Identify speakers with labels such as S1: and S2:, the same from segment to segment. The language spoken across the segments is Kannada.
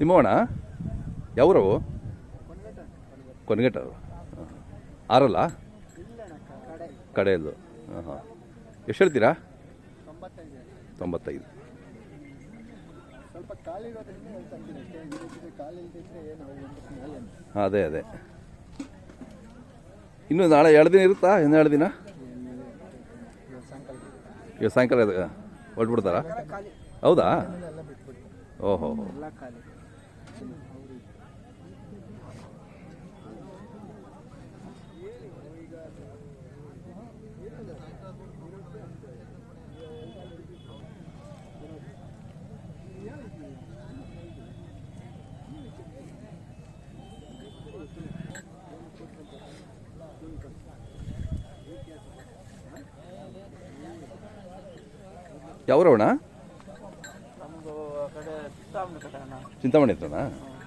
S1: ನಿಮ್ಮವಣ ಯಾವ್ರವು? ಕೊನಗಟ್ಟ ಆರಲ್ಲ? ಕಡೆಯಲ್ಲು. ಹಾಂ ಹಾಂ ಎಷ್ಟು ಹೇಳ್ತೀರಾ? ತೊಂಬತ್ತೈದು
S2: ಸ್ವಲ್ಪ ಕಾಲಿರೋದ್ರಿಂದ ಹೇಳ್ತಾಂತೀನಿ ಅಷ್ಟೇ ಇದಕ್ಕೆ ಕಾಲಿಲ್ದಿದ್ರೆ ಏನು ಒಂದು ಮೇಲೆ
S1: ಹಾಂ ಅದೇ ಅದೇ. ಇನ್ನು ನಾಳೆ ಎರಡು ದಿನ ಇರುತ್ತಾ? ಇನ್ನು ಎರಡು ದಿನ? ಇವತ್ತು ಸಾಯಂಕಾಲ ಹೊರಟ್ಬಿಡ್ತಾರಾ? ಹೌದಾ? ಓಹೋ ಯಾವ್ರವಣ ಚಿಂತಾಮಣಿ ಹತ್ರನಾ?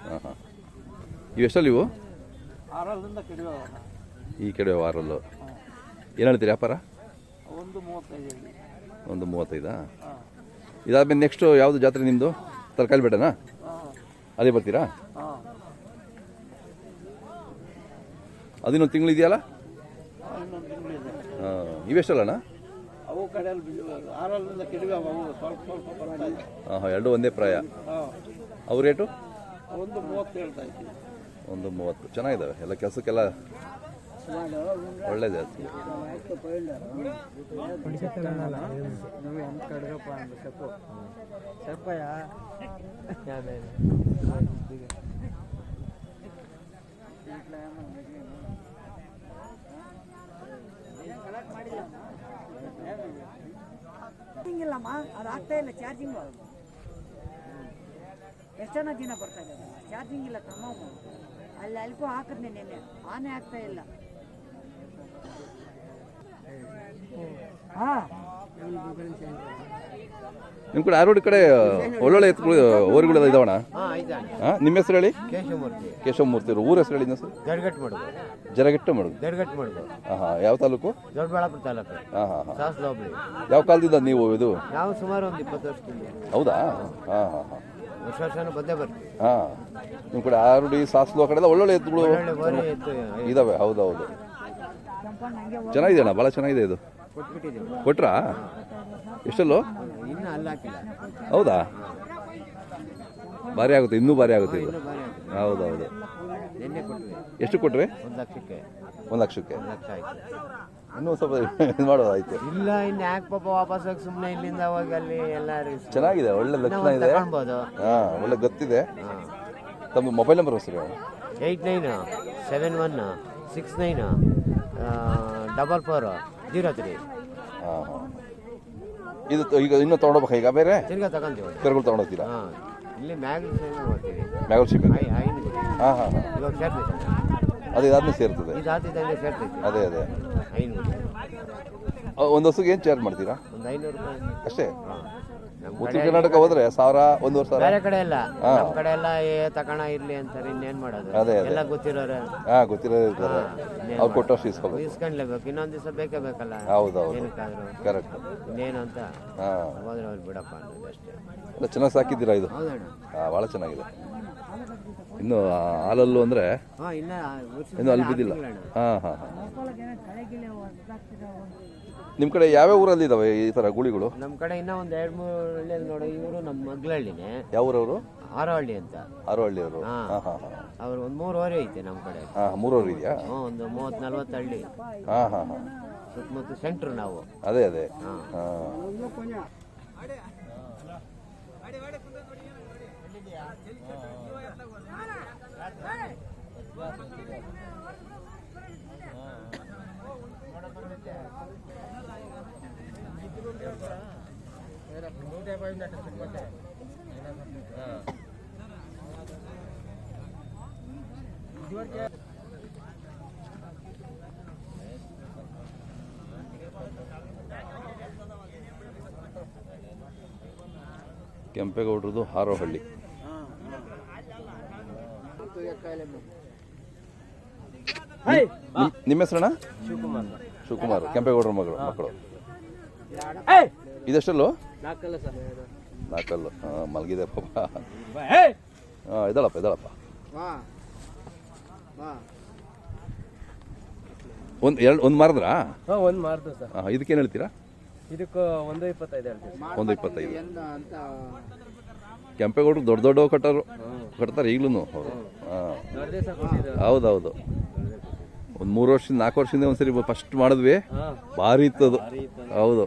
S1: ಹಾಂ ಹಾಂ ಇವೆಷ್ಟಲ್ಲಿ ಇವು? ಈ ಕಡೆ ವಾರಲ್ಲು ಏನು ಹೇಳ್ತೀರಿ ವ್ಯಾಪಾರ?
S2: ಒಂದು ಮೂವತ್ತೈದು
S1: ಒಂದು ಮೂವತ್ತೈದಾ? ಇದಾದ್ಮೇಲೆ ನೆಕ್ಸ್ಟು ಯಾವುದು ಜಾತ್ರೆ ನಿಮ್ಮದು ತರಕಾರಿ
S2: ಬೇಡನಾ
S1: ಅದೇ ಬರ್ತೀರಾ? ಅದಿನ್ನೊಂದು ತಿಂಗಳು ಇದೆಯಲ್ಲ?
S2: ಇನ್ನೊಂದು ತಿಂಗಳಿದೆ
S1: ಹಾಂ. ಇವೆಷ್ಟಲ್ಲಣ್ಣ
S2: ಕಡೆಯಲ್ಲಿ ಬಿದ್ದು ಆರಲ್ಲಿಂದ ಕೆಡವೆ ಅವು ಸ್ವಲ್ಪ ಸ್ವಲ್ಪ ಬರ್ತಾ ಇದೆ
S1: ಹಾಂ ಹಾಂ ಎರಡು ಒಂದೇ ಪ್ರಾಯ?
S2: ಹಾಂ.
S1: ಅವು ರೇಟು?
S2: ಒಂದು ಮೂವತ್ತು ಹೇಳ್ತಾ ಇದ್ದೀವಿ.
S1: ಒಂದು ಮೂವತ್ತು. ಚೆನ್ನಾಗಿದ್ದಾವೆ. ಎಲ್ಲ ಕೆಲಸಕ್ಕೆಲ್ಲ ಒಳ್ಳೇದೇ ಅದು.
S3: ಚಾರ್ಜಿಂಗ್ ಅದು ಆಗ್ತಾ ಇಲ್ಲ ಚಾರ್ಜಿಂಗ್ ಎಷ್ಟನ ದಿನ ಬರ್ತಾ ಇದೆ ಚಾರ್ಜಿಂಗ್ ಇಲ್ಲ, ತಮ್ಮ ಅಲ್ಲಿ ಅಲ್ಕೋ ಹಾಕಿದ್ನೆ ನೆನೆ ಆನೆ ಆಗ್ತಾ ಇಲ್ಲ. ಹಾ.
S1: ನಿಮ್ಮ ಕಡೆ ಆರೋಡಿ ಕಡೆ ಒಳ್ಳೊಳ್ಳೆ ಎತ್ತುಗಳು ಓರಿಗಳು ಇದಾವಣ
S4: ಹಾಂ
S1: ನಿಮ್ಮ ಹೆಸರು ಹೇಳಿ?
S4: ಕೇಶವಮೂರ್ತಿ.
S1: ಅವರು. ಊರ ಹೆಸರು ಹೇಳಿ ಸರ್
S4: ಜಡಗಟ್ಟು ಮಾಡುದು
S1: ಮಾಡೋದು ಮಾಡುದು
S4: ಜಡಗಟ್ಟು ಮಾಡುದು
S1: ಹಾಂ ಹಾಂ ಯಾವ ತಾಲೂಕು?
S4: ದೊಡ್ಡಬಳ್ಳಾಪುರ ತಾಲೂಕು.
S1: ಹಾಂ ಹಾಂ ಹಾಂ
S4: ಹೋಬಳಿ
S1: ಯಾವ ಕಾಲದಿಂದ ನೀವು ಇದು?
S4: ನಾವು ಸುಮಾರು ಒಂದು ಇಪ್ಪತ್ತು ವರ್ಷದಿಂದ
S1: ಹೌದಾ. ಹಾಂ ಹಾಂ ಹಾಂ
S4: ವರ್ಷ ವರ್ಷನೂ ಬಂದೇ ಬರ್ತೀವಿ
S1: ಹಾಂ. ನಿಮ್ಮ ಕಡೆ ಆರುಡಿ ಸಾಸ್ಲು ಆ ಕಡೆ ಎಲ್ಲ ಒಳ್ಳೊಳ್ಳೆ ಎತ್ತುಗಳು
S4: ಒಳ್ಳೆ ಎತ್ತು
S1: ಇದಾವೆ. ಹೌದೌದು. ಚೆನ್ನಾಗಿದೆ ಅಣ್ಣ ಭಾಳ ಚೆನ್ನಾಗಿದೆ ಇದು. ಕೊಟ್ರಾ? ಎಷ್ಟಲ್ಲೋ? ಹೌದಾ? ಭಾರಿ ಆಗುತ್ತೆ ಇನ್ನೂ ಭಾರಿ ಆಗುತ್ತೆ ಇದು. ಹೌದೌದು. ಎಷ್ಟು ಕೊಟ್ರಿ
S4: ಒಂದು ಲಕ್ಷಕ್ಕೆ.
S1: ಇನ್ನೂ ಸ್ವಲ್ಪ ಇದು ಮಾಡೋದಾಯ್ತು
S4: ಇಲ್ಲ ಇನ್ನು ಯಾಕೆ ಪಾಪ ವಾಪಸ್ ಹೋಗಿ ಸುಮ್ಮನೆ ಇಲ್ಲಿಂದ ಹೋಗಿ ಅಲ್ಲಿ ಎಲ್ಲ
S1: ಚೆನ್ನಾಗಿದೆ ಒಳ್ಳೆ ಲಕ್ಷಣ ಇದೆ. ಹಾಂ ಒಳ್ಳೆ ಗೊತ್ತಿದೆ. ತಮ್ಮ ಮೊಬೈಲ್ ನಂಬರ್ ಹೆಸರು?
S4: Eight nine seven one six nine double four. Zero
S1: ಹಾಂ ಹಾಂ. ಇದು ತ- ಈಗ ಇನ್ನೂ ತೊಗೊಂಡೋಗ್ಬೇಕಾ ಈಗ ಬೇರೆ?
S4: ತಿರ್ಗಾ ತಗೊಂತೀವಿ.
S1: ಕರ್ಗಳು ತೊಗೊಂಡೋಗ್ತೀರಾ?
S4: ಹಾಂ. ಇಲ್ಲಿ ಮ್ಯಾಗ್ಲಿ ಮಾಡ್ತೀವಿ.
S1: ಮ್ಯಾಗಲ್ ಶಿಪ್
S4: ಹಾ ಐನು
S1: ಹಾಂ. ಹಾಂ ಹಾಂ
S4: ಇವಾಗ ಸೇರ್ತೈತೆ
S1: ಅದು ಇದಾದ್ಮೇಲೆ ಸೇರ್ತದೆ.
S4: ಇದು ಹಾತಿದ್ದಂಗೆ ಸೇರ್ತೈತೆ.
S1: ಅದೇ ಅದೇ.
S4: ಐನೂರು.
S1: ಅ, ಒಂದು ವರ್ಷಕ್ಕೆ ಏನು ಚಾರ್ಜ್ ಮಾಡ್ತೀರಾ?
S4: ಒಂದು ಐನೂರು ರೂಪಾಯಿ.
S1: ಅಷ್ಟೇ?
S4: ನಮ್ಮ
S1: ಉತ್ತರ ಕರ್ನಾಟಕ ಹೋದ್ರೆ ಸಾವಿರ ಒಂದು ವರ್ಷ
S4: ಬೇರೆ ಕಡೆ ಎಲ್ಲ. ನಮ್ಮ ಕಡೆ ಎಲ್ಲ ಏ ತಕಣ ಇರ್ಲಿ ಅಂತಾರೆ ಇನ್ನೇನು ಮಾಡೋದು?
S1: ಅದೇ, ಅದೇ.
S4: ಎಲ್ಲ ಗೊತ್ತಿರೋರು.
S1: ಹಾಂ ಗೊತ್ತಿರೋರು ಇರ್ತಾರೆ. ಅವ್ರು ಕೊಟ್ಟಷ್ಟು ಇಸ್ಕೋಬೇಕು
S4: ಇಸ್ಕೊಂಡ್ಲೇಬೇಕು. ಇನ್ನೊಂದು ದಿವಸ ಬೇಕೇ ಬೇಕಲ್ಲ.
S1: ಹೌದು
S4: ಏನಕ್ಕಾದ್ರು.
S1: ಕರೆಕ್ಟ್
S4: ಇನ್ನೇನು ಅಂತ?
S1: ಹಾಂ.
S4: ಹೋದ್ರೆ ಅವ್ರು ಬಿಡಪ್ಪ ಅನ್ನೋದು ಅಷ್ಟೇ.
S1: ಚೆನ್ನಾಗಿ ಸಾಕಿದ್ದೀರಾ ಇದು?
S4: ಹೌದಣ್ಣ.
S1: ಹಾಂ ಭಾಳ ಚೆನ್ನಾಗಿದೆ. ಇನ್ನು ಹಾಲಲ್ಲು ಅಂದರೆ
S4: ಹಾ ಇನ್ನ
S1: ಇನ್ನು ಅಲ್ಲಿ ಬಿದ್ದಿಲ್ಲ. ಹಾಂ ಹಾಂ ಹಾಂ. ನಿಮ್ಮ ಕಡೆ ಯಾವ್ಯಾವ ಊರಲ್ಲಿ ಇದಾವೆ ಈ ಥರ ಗುಳಿಗಳು?
S4: ನಮ್ ಕಡೆ ಇನ್ನ ಒಂದ್ ಎರಡ್ ಮೂರು ಹಳ್ಳಿಯಲ್ಲಿ ನೋಡಿ ಇವರು ನಮ್ಮ ಮಗ್ಲಹಳ್ಳಿನೇ
S1: ಯಾವ ಊರವರು
S4: ಆರಹಳ್ಳಿ ಅಂತ.
S1: ಆರೋಹಳ್ಳಿಯವರು
S4: ಅವರು.
S1: ಹಾಂ. ಹಾಂ ಹಾಂ
S4: ಅವ್ರು ಒಂದ್ ಮೂರು ಓರಿ ಐತೆ ನಮ್ ಕಡೆ.
S1: ಹಾಂ ಮೂರೂರು ಇದೆಯಾ?
S4: ಹ್ಞೂ ಒಂದು ಮೂವತ್ ನಲ್ವತ್ತು ಹಳ್ಳಿ.
S1: ಹಾಂ ಹಾಂ ಹಾಂ.
S4: ಸುತ್ತಮುತ್ತ ಸೆಂಟ್ರ್ ನಾವು.
S1: ಅದೇ ಅದೇ.
S4: ಹಾ.
S1: ಹಾಂ ಕೆಂಪೇಗೌಡರದು ಹಾರೋಹಳ್ಳಿ. ನಿಮ್ಮ ಹೆಸರಣ್ಣ?
S4: ಶಿವಕುಮಾರ್
S1: ಶಿವಕುಮಾರ್ ಕೆಂಪೇಗೌಡರ ಮಗಳು ಮಕ್ಕಳು. ಇದೆಷ್ಟಲ್ಲು?
S4: ನಾಲ್ಕಲ್ಲ ಸರ್.
S1: ನಾಲ್ಕಲ್ಲು. ಹಾಂ ಮಲಗಿದೆ ಪಾಪ ಹಾಂ ಇದಳಪ್ಪ ಇದಳಪ್ಪ.
S2: ವಾ ವಾ
S1: ಒಂದು ಎರಡು ಒಂದು ಮಾರಿದ್ರಾ?
S4: ಹಾಂ ಒಂದು ಮಾರ್ದು ಸರ್.
S1: ಹಾಂ ಇದಕ್ಕೇನು ಹೇಳ್ತೀರಾ?
S4: ಇದಕ್ಕೆ ಒಂದು ಇಪ್ಪತ್ತೈದು ಹೇಳ್ತೀವಿ
S1: ಒಂದು ಇಪ್ಪತ್ತೈದು.
S2: ಅಂತ
S1: ಕೆಂಪೇಗೌಡರು ದೊಡ್ಡ ದೊಡ್ಡ ಕಟ್ಟರು ಕಟ್ತಾರೆ ಈಗಲೂ ಅವರು. ಹಾಂ.
S4: ದೊಡ್ಡ ದಿವಸ
S1: ಹೌದೌದು. ಒಂದು ಮೂರು ವರ್ಷದಿಂದ ನಾಲ್ಕು ವರ್ಷದಿಂದ ಒಂದ್ಸರಿ ಫಸ್ಟ್ ಮಾಡಿದ್ವಿ. ಭಾರಿ
S2: ಇತ್ತು ಅದು.
S1: ಹೌದು.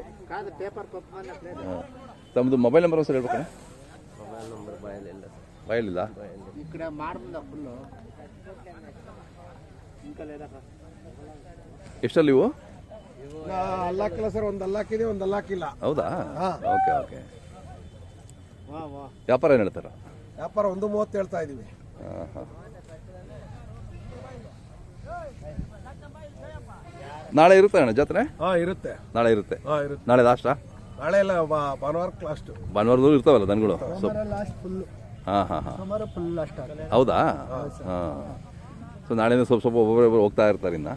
S1: ತಮ್ಮದು ಮೊಬೈಲ್ ನಂಬರ್ ಒಂದ್ಸರಿ
S4: ಹೇಳ್ಬೇಕು ಬಾಯಲ್ಲಿಲ್ಲ
S2: ಏದಕ್ಕ
S1: ಎಷ್ಟಲ್ಲಿ ಇವು?
S5: ಅಲ್ಲಾಕಿಲ್ಲ ಸರ್ ಒಂದು ಅಲ್ಲಾಕಿದೆ ಒಂದು ಅಲ್ಲಾಕಿಲ್ಲ
S1: ಹೌದಾ? Okay okay. ವ್ಯಾಪಾರ ಏನು ಹೇಳ್ತಾರ?
S5: ವ್ಯಾಪಾರ ಒಂದು ಮೂವತ್ತು ಹೇಳ್ತಾ ಇದೀವಿ.
S1: ಹಾಂ ಹಾಂ ನಾಳೆ ಇರುತ್ತೆ ಅಣ್ಣ ಜಾತ್ರೆ?
S5: ಹಾ ಇರುತ್ತೆ.
S1: ನಾಳೆ ಇರುತ್ತೆ.
S5: ಹಾ ಇರುತ್ತೆ.
S1: ನಾಳೆ ಲಾಸ್ಟಾ
S5: ನಾಳೆ ಎಲ್ಲ ಭಾನುವಾರ ಲಾಸ್ಟ್
S1: ಭಾನುವಾರದಲ್ಲೂ ಇರ್ತಾವಲ್ಲ ದನಗಳು? ಸೊ
S5: ಲಾಸ್ಟ್ ಫುಲ್
S1: ಹಾಂ ಹಾಂ ಹಾಂ. ಹೌದಾ? ಹಾಂ ಸೊ ನಾಳೆ ಸ್ವಲ್ಪ ಸ್ವಲ್ಪ ಒಬ್ಬೊಬ್ಬರೇ ಹೋಗ್ತಾ ಇರ್ತಾರೆ ಇನ್ನ?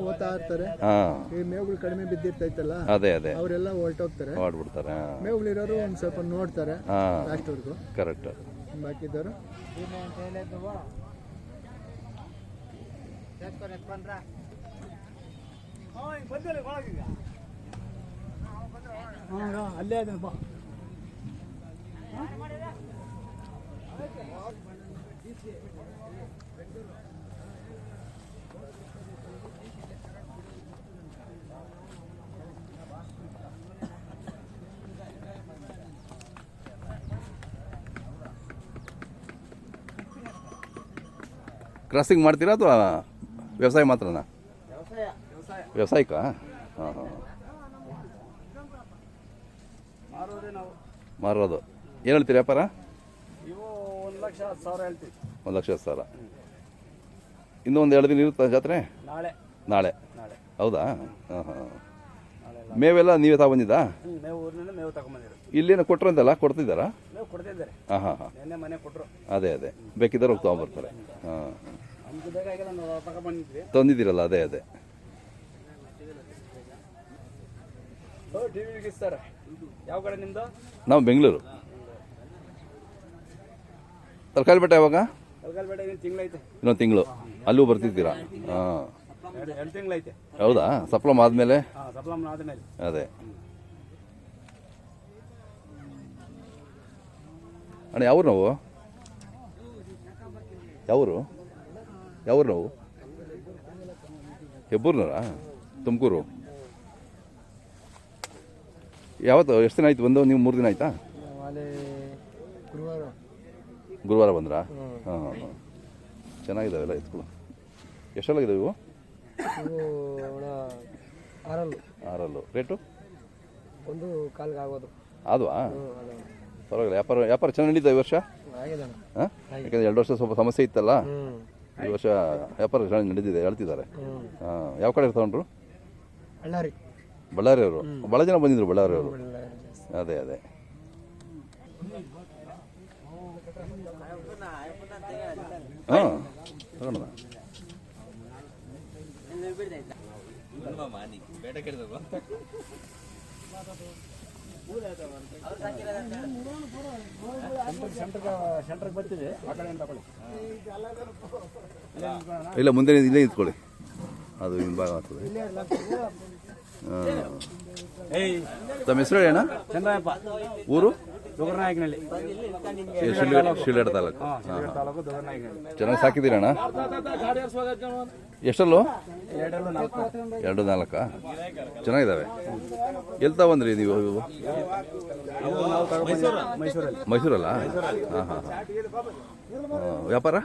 S5: ಓದ್ತಾ ಇರ್ತಾರೆ.
S1: ಹಾಂ.
S5: ಈ ಮೇವುಗಳು ಕಡಿಮೆ ಬಿದ್ದಿರ್ತೈತಲ್ಲ
S1: ಅದೇ ಅದೇ.
S5: ಅವರೆಲ್ಲ ಹೊರಟೋಗ್ತಾರೆ.
S1: ಮಾಡ್ಬಿಡ್ತಾರೆ
S5: ಮೇವುಗಳಿರೋರು ಒಂದು ಸ್ವಲ್ಪ ನೋಡ್ತಾರೆ
S1: ಹಾಂ.
S5: ಲಾಸ್ಟ್ವರೆಗೂ.
S1: ಕರೆಕ್ಟ್.
S5: ಬಾಕಿದ್ದವರು ಅಲ್ಲೇ ಅದನ್ನ ಬಾ.
S1: ಕ್ರಾಸಿಂಗ್ ಮಾಡ್ತೀರಾ ಅಥವಾ ವ್ಯವಸಾಯ ಮಾತ್ರನಾ? ವ್ಯವಸಾಯಿಕ ಹಾಂ ಹಾಂ.
S2: ಮಾರೋದೇ
S1: ಏನು ಹೇಳ್ತೀರಿ ವ್ಯಾಪಾರ?
S2: ಒಂದು ಲಕ್ಷ ಹತ್ತು ಸಾವಿರ ಹೇಳ್ತೀವಿ.
S1: ಒಂದು ಲಕ್ಷ ಹತ್ತು ಸಾವಿರ. ಇನ್ನೂ ಒಂದು ಎರಡು ದಿನ ಇರುತ್ತಾ ಜಾತ್ರೆ?
S2: ನಾಳೆ.
S1: ನಾಳೆ.
S2: ನಾಳೆ.
S1: ಹೌದಾ? ಹಾಂ ಹಾಂ. ಮೇವೆಲ್ಲ ನೀವೇ ತಗೊಂಡಿದ್ದಾ?
S2: ಹ್ಞೂ ಮೇವು ಊರಿನಿಂದ ಮೇವು ತಗೊಂಬಂದಿರು
S1: ಇಲ್ಲೇನು ಕೊಟ್ರಂತಲ್ಲ ಕೊಡ್ತಿದ್ದಾರಾ?
S2: ಮೇವು ಕೊಡ್ತಿದ್ದಾರೆ.
S1: ಹಾಂ ಹಾಂ ಹಾಂ.
S2: ನಿನ್ನೆ ಮನೆ ಕೊಟ್ಟರು
S1: ಅದೇ ಅದೇ. ಬೇಕಿದ್ದಾರೆ ಹೋಗಿ ತೊಗೊಂಬರ್ತಾರೆ. ಹಾಂ.
S2: ನಮ್ಗೆ ಬೇಕಾಗಿಲ್ಲ ನಾವು ತಗೊಂಬಂದಿದ್ವಿ
S1: ತಂದಿದ್ದೀರಲ್ಲ ಅದೇ ಅದೇ.
S2: ಓ ಟಿ ವಿ ಸರ್ ಯಾವ ಕಡೆ ನಿಮ್ಮದು
S1: ನಾವು ಬೆಂಗಳೂರು. ತರಕಾರಿ ಬೆಟ್ಟ ಯಾವಾಗ?
S2: ಕಲ್ಗಲ್ಬೇಡ ಇನ್ನೊಂದು ತಿಂಗಳೈತೆ
S1: ಇನ್ನೊಂದು ತಿಂಗಳು. ಅಲ್ಲೂ ಬರ್ತಿದ್ದೀರಾ? ಹಾಂ.
S2: ಎರಡು ಎರಡು ತಿಂಗಳೈತೆ.
S1: ಹೌದಾ? ಸಪ್ಲಮ್ ಆದಮೇಲೆ?
S2: ಹಾಂ ಸಪ್ಲಮ್ ಆದಮೇಲೆ.
S1: ಅದೇ. ಅಣ್ಣ ಯಾವ್ರು ನಾವು? ಯಾವರು? ಯಾವ್ರು ನಾವು? ಹೆಬ್ಬೂರ್ನವರಾ? ತುಮಕೂರು. ಯಾವತ್ತು ಎಷ್ಟು ದಿನ ಆಯ್ತು ಬಂದು? ನೀವು ಮೂರು ದಿನ ಆಯ್ತಾ?
S5: ಗುರುವಾರ.
S1: ಗುರುವಾರ ಬಂದ್ರಾ? ಹಾಂ ಹಾಂ ಹಾಂ. ಚೆನ್ನಾಗಿದ್ದಾವೆಲ್ಲ ಎತ್ಗಳು ಇದಾವೆ ಇವು?
S5: ಇವು ಆರಲ್ಲು.
S1: ಆರಲ್ಲು. ರೇಟು?
S5: ಒಂದು ಕಾಲ್ಗೆ ಆಗೋದು.
S1: ಪರವಾಗಿಲ್ಲ ವ್ಯಾಪಾರ ವ್ಯಾಪಾರ ಚೆನ್ನಾಗಿ ನಡೀತಾ ಈ ವರ್ಷ?
S5: ಆಗಿದೆ
S1: ಹಾಂ? ಯಾಕಂದ್ರೆ ಎರಡು ವರ್ಷ ಸ್ವಲ್ಪ ಸಮಸ್ಯೆ ಇತ್ತಲ್ಲ? ಈ ವರ್ಷ ವ್ಯಾಪಾರ ಚೆನ್ನಾಗಿ ನಡೀತಿದೆ ಹೇಳ್ತಿದ್ದಾರೆ. ಹಾಂ ಯಾವ ಕಡೆ ತಗೊಂಡ್ರು
S5: ಬಳ್ಳಾರಿ.
S1: ಬಳ್ಳಾರಿಯವರು ಭಾಳ ಜನ ಬಂದಿದ್ರು ಬಳ್ಳಾರಿಯವರು ಅದೇ ಅದೇ. ಹಾಂ. ತಗೊಂಡ
S2: ಸೆಂಟ್ರಿಗೆ ಬರ್ತೀವಿ ಆ ಕಡೆ ತಗೊಳ್ಳಿ
S1: ಇಲ್ಲ ಮುಂದೆ ಇಲ್ಲೇ ನಿಂತ್ಕೊಳ್ಳಿ ಅದು ಹಿಂಭಾಗ ಆಗ್ತದೆ. ತಮ್ಮ ಹೆಸರು ಏನ ಅಣ್ಣ? ಊರು?
S2: ದೊಗರ್ನಾಯಕನಹಳ್ಳಿ.
S1: ತಾಲೂಕು. ಹಾಂ
S2: ತಾಲೂಕು ದೊಗರ್ನಾಯಕನಹಳ್ಳಿ.
S1: ಚೆನ್ನಾಗಿ ಸಾಕಿದ್ದೀರಣ್ಣ? ಎಷ್ಟಲ್ಲೂ?
S2: ಎರಡಲ್ಲೂ ನಾಲ್ಕು.
S1: ಎರಡು ನಾಲ್ಕಾ. ಚೆನ್ನಾಗಿದ್ದಾವೆ. ಎಲ್ಲಿ ತಗೊಂಡ್ರಿ ನೀವು ಇವು?
S2: ನಾವು ಮೈಸೂರಲ್ಲಿ.
S1: ಮೈಸೂರಲ್ಲ? ಹಾಂ ಹಾಂ ಹಾಂ. ವ್ಯಾಪಾರ?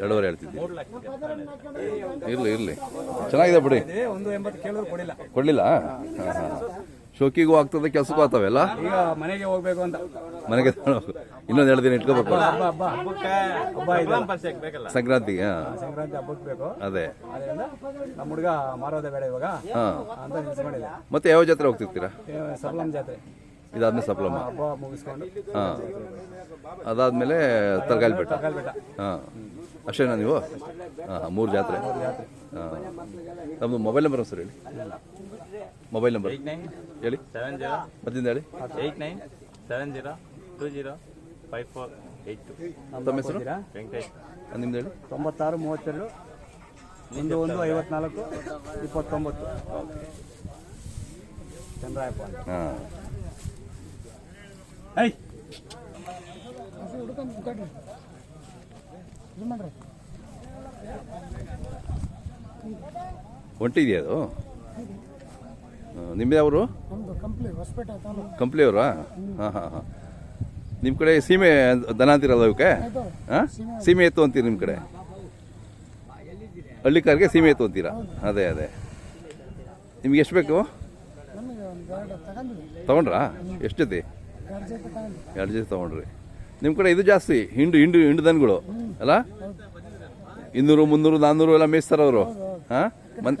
S2: ಎರಡೂವರೆ
S1: ಹೇಳ್ತಿದ್ದೆ ಇರಲಿ ಇರಲಿ. ಚೆನ್ನಾಗಿದೆ ಬಿಡಿ. ಕೊಡಲಿಲ್ಲ? ಹಾಂ ಹಾಂ. ಶೋಕಿಗೂ ಆಗ್ತದೆ ಕೆಲಸಕ್ಕೂ ಆಗ್ತವೆಲ್ಲ
S2: ಈಗ ಮನೆಗೆ ಹೋಗ್ಬೇಕು ಅಂತ.
S1: ಮನೆಗೆ ಇನ್ನೊಂದು ಎರಡು ದಿನ ಇಟ್ಕೋಬೇಕು.
S2: ಹಬ್ಬ ಹಬ್ಬ ಹಬ್ಬಕ್ಕೆ ಹಬ್ಬ ಇದೆ.
S1: ಸಂಕ್ರಾಂತಿಗೆ ಹಾಂ.
S2: ಸಂಕ್ರಾಂತಿ ಹಬ್ಬಕ್ಕೆ ಬೇಕು.
S1: ಅದೇ.
S2: ಅದರಿಂದ ನಮ್ಮ ಹುಡುಗ ಮಾರೋದೇ ಬೇಡ ಇವಾಗ.
S1: ಹಾಂ.
S2: ಅಂತ ನಿಲ್ಸ್ಕೊಂಡಿಲ್ಲ
S1: ಮತ್ತೆ ಯಾವ ಜಾತ್ರೆ ಹೋಗ್ತಿರ್ತೀರಾ?
S2: ಸಬ್ಲಂ ಜಾತ್ರೆ.
S1: ಇದಾದ್ಮೇಲೆ ಸಪ್ಲಮ್ಮ
S2: ಹಬ್ಬ ಮುಗಿಸ್ಕೊಂಡು.
S1: ಹಾಂ. ಅದಾದ್ಮೇಲೆ ತರಕಾರಿ ಬೆಟ್ಟ.
S2: ಬೆಟ್ಟ.
S1: ಹಾಂ. ಅಷ್ಟೇನಾ ನೀವು? ಹಾಂ ಮೂರು ಜಾತ್ರೆ. ಹಾಂ. ನಮ್ಮದು ಮೊಬೈಲ್ ನಂಬರ್ ಸರ್ ಹೇಳಿ. ಮೊಬೈಲ್ ನಂಬರ್ ಹೇಳಿ.
S6: ಸೆವೆನ್ ಜೀರೋ
S1: ಮತ್ತಿಂದ ಹೇಳಿ.
S6: Eight nine seven zero two zero five four eight two
S1: ತಮ್ಮ ಹೆಸರು?
S6: ವೆಂಕಟೇಶ್.
S1: ನಿಮ್ದು ಹೇಳಿ.
S2: ತೊಂಬತ್ತಾರು ಮೂವತ್ತೆರಡು. ಒಂದು ಒಂದು ಐವತ್ನಾಲ್ಕು ಇಪ್ಪತ್ತೊಂಬತ್ತು. ಚಂದ್ರಾಯಪ್ಪ.
S1: ಹಾಂ.
S2: ಐ
S1: ಹೊಂಟಿದೆಯಾ ಅದು? ನಿಮ್ಮದು ಯಾವರು? ಕಂಪ್ಲಿ ಅವರಾ? ಹಾಂ ಹಾಂ ಹಾಂ. ನಿಮ್ಮ ಕಡೆ ಸೀಮೆ ದನ ಅಂತೀರಲ್ಲ ಅವಕ್ಕೆ ಹಾಂ? ಸೀಮೆ ಎತ್ತು ಅಂತೀರಿ ನಿಮ್ಮ ಕಡೆ? ಹಳ್ಳಿ ಕಾರ್ಗೆ ಸೀಮೆ ಎತ್ತು ಅಂತೀರಾ? ಅದೇ ಅದೇ. ನಿಮ್ಗೆ ಎಷ್ಟು ಬೇಕು? ತಗೊಂಡ್ರಾ? ಎಷ್ಟು ಜೊತೆ? ಎರಡು ಜೊತೆ ತಗೊಂಡ್ರಿ. ನಿಮ್ಮ ಕಡೆ ಇದು ಜಾಸ್ತಿ ಹಿಂಡು ಹಿಂಡು ಹಿಂಡು ದನಗಳು ಅಲ್ಲ? ಇನ್ನೂರು ಮುನ್ನೂರು ನಾನ್ನೂರು ಎಲ್ಲ ಮೇಯಿಸ್ತಾರ ಅವರು? ಹಾಂ? ಮನ್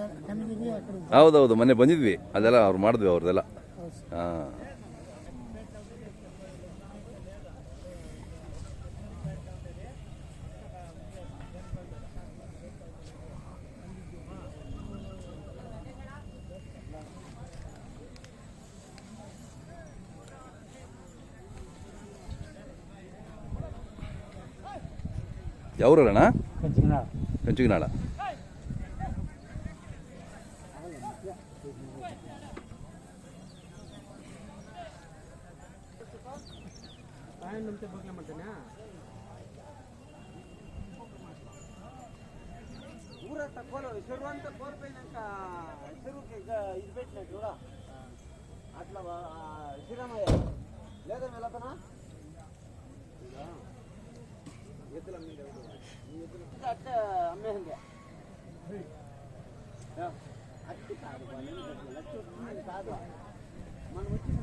S1: ಹೌದೌದು ಮೊನ್ನೆ ಬಂದಿದ್ವಿ. ಅದೆಲ್ಲ ಅವ್ರು ಮಾಡಿದ್ವಿ ಅವ್ರದ್ದೆಲ್ಲ. ಹಾಂ. ಯಾವ್ರಣ್ಣ ಕಂಚಿಗನಾಳ.
S2: ಊರ లోపల చెరువు అంతా కోల్పోయినాక చెరువుకి ఇది పెట్టిన చూడా అట్లా శ్రీరామయ్య. లేదా వెళ్ళతనా ఎత్తులు అమ్మింది అట్లా అమ్మేసింది అట్టి కాదు కాదు. మనం వచ్చిన